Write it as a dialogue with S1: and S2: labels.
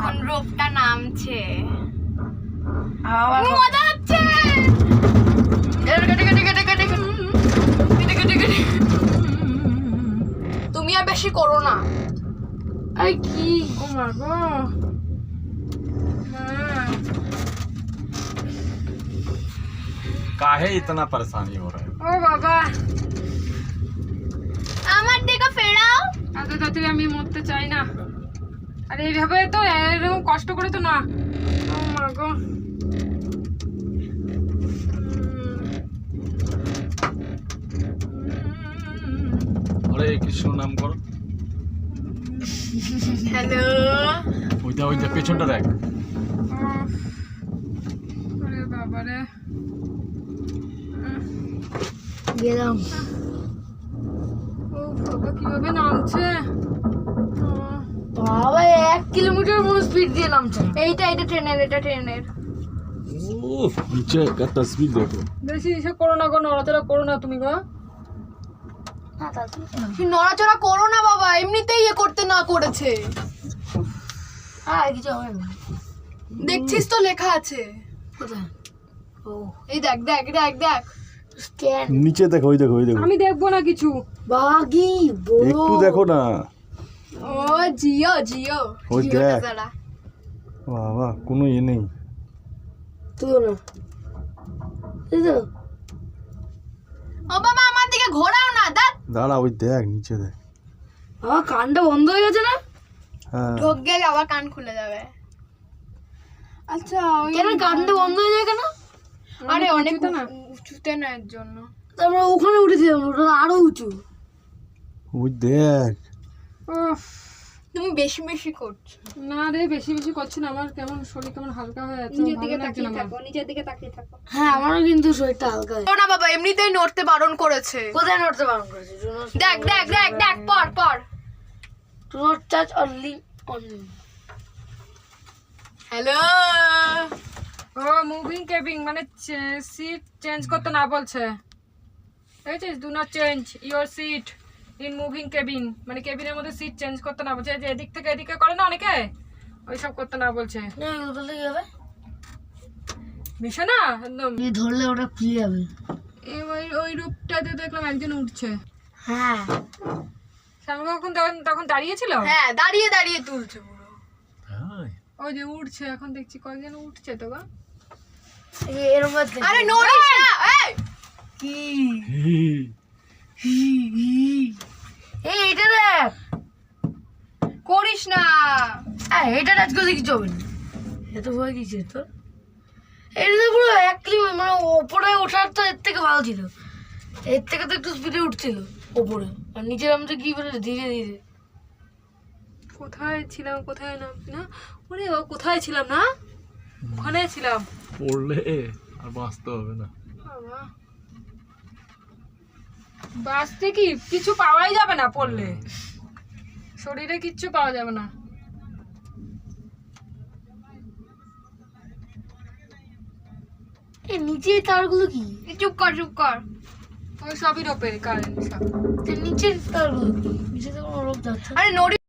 S1: এখন রোপটা নামছে
S2: আবার
S1: মজা হচ্ছে কেটে, কেটে, কেটে, কেটে, কেটে, কেটে, কেটে। তুমি আর বেশি করো না
S2: আরে কি
S3: ও মা গো মা
S4: काहे इतना परेशानी हो रहा है
S3: ও বাবা
S1: আমার দিকে ফেরাও
S3: এত তাড়াতাড়ি আমি মরতে চাই না আর এইভাবে তো এরকম কষ্ট করে তো না। গো।
S4: হরে কৃষ্ণ নাম করো।
S1: হ্যালো।
S4: ওইটা ওইটা পেছনটা দেখ।
S3: আরে
S2: গেলাম।
S3: ও বাবা কীভাবে নামছে?
S2: বাবা এক কিলোমিটার মনে স্পিড দিয়ে নামছে।
S1: এইটা এটা ট্রেনের এটা ট্রেনের।
S3: করো না তুমি
S1: নড়াচড়া করো না বাবা এমনিতেই ইয়ে করতে না করেছে।
S2: কিছু হবে না।
S1: দেখছিস তো লেখা আছে।
S2: ও
S1: এই দেখ দেখ দেখ
S4: নিচে ওই ওই
S3: আমি দেখব না কিছু।
S2: বাগি
S4: দেখো না।
S1: ও জিও জিও
S4: ওই দেখ। বাবা কোনো ইয়ে নেই
S2: না তো
S1: ও বাবা আমার দিকে ঘোরাও না দেখ
S4: দাঁড়া ওই দেখ নিচে দেখ
S2: আমার কানটা বন্ধ হয়ে গেছে না
S4: হ্যাঁ
S1: ঢোক গেলে আবার কান খুলে যাবে আচ্ছা ওই
S2: কেন কানটা বন্ধ হয়ে যায় কেন?
S1: আরে অনেক
S3: উঁচুতে না?
S1: উঁচুতে না এর জন্য।
S2: তারপরে ওখানে উঠেছিলাম ওটা আরও উঁচু।
S4: ওই দেখ
S1: তুমি বেশি বেশি করছ।
S3: না রে বেশি বেশি করছি না। আমার কেমন শরীর কেমন হালকা হয়ে যাচ্ছে
S1: নিজের দিকে তাকিয়ে। থাকো নিজের দিকে তাকিয়ে থাকো।
S2: হ্যাঁ আমারও কিন্তু শরীরটা হালকা হয়ে-
S1: না বাবা এমনিতেই নড়তে বারণ করেছে।
S2: কোথায় নড়তে বারণ করেছে?
S1: দেখ দেখ দেখ দেখ পর পর।
S2: টাচ অনলি অনলি
S1: হ্যালো
S3: ও মুভিং কেবিং মানে সিট চেঞ্জ করতে না বলছে। দেখেছিস do not change your seat in moving cabin মানে কেবিনের মধ্যে সিট চেঞ্জ করতে না বলছে যে এদিক থেকে এদিকে করে না অনেকে? ওইসব করতে না বলছে। মিশে না একদম।
S2: ধরলে ওটা খুলে যাবে
S3: এই ওই ওই রূপটাতে দেখলাম একজন উঠছে।
S2: হ্যাঁ।
S3: সামনে কখন তখন তখন দাঁড়িয়েছিল?
S1: হ্যাঁ দাঁড়িয়ে দাঁড়িয়ে তুলছে পুরো।
S3: ওই যে উঠছে এখন দেখছি কয়েকজন উঠছে তো গো।
S2: এই এরকম
S1: আরে নড়িস না এই!
S2: কি হি, হি। এই এটা দেখ
S1: করিস না
S2: এটা টাচ করে কিছু হবে না। এত ভয় কিছু তোর? এটা তো পুরো এক কিলো মানে ওপরে ওঠার তো এর থেকে ভালো ছিল। এর থেকে তো একটু স্পিডে উঠছিল ওপরে। আর নিচে নামতে কি বলে ধীরে ধীরে।
S3: কোথায় ছিলাম কোথায় নাম না? ওরে ও কোথায় ছিলাম না? ওখানে ছিলাম।
S4: পড়লে আর বাঁচতে হবে না।
S3: বাবা। বাঁচতে কি? কিছু পাওয়াই যাবে না পড়লে। শরীরে কিচ্ছু পাওয়া যাবে না।
S2: নিচে তারগুলো কি?
S1: চুপ কর চুপ কর।
S3: ওই সবই রোপের কারেন্ট সব।
S2: নিচের তারগুলো কি? নিচে তো যাচ্ছে।
S1: আরে নড়িস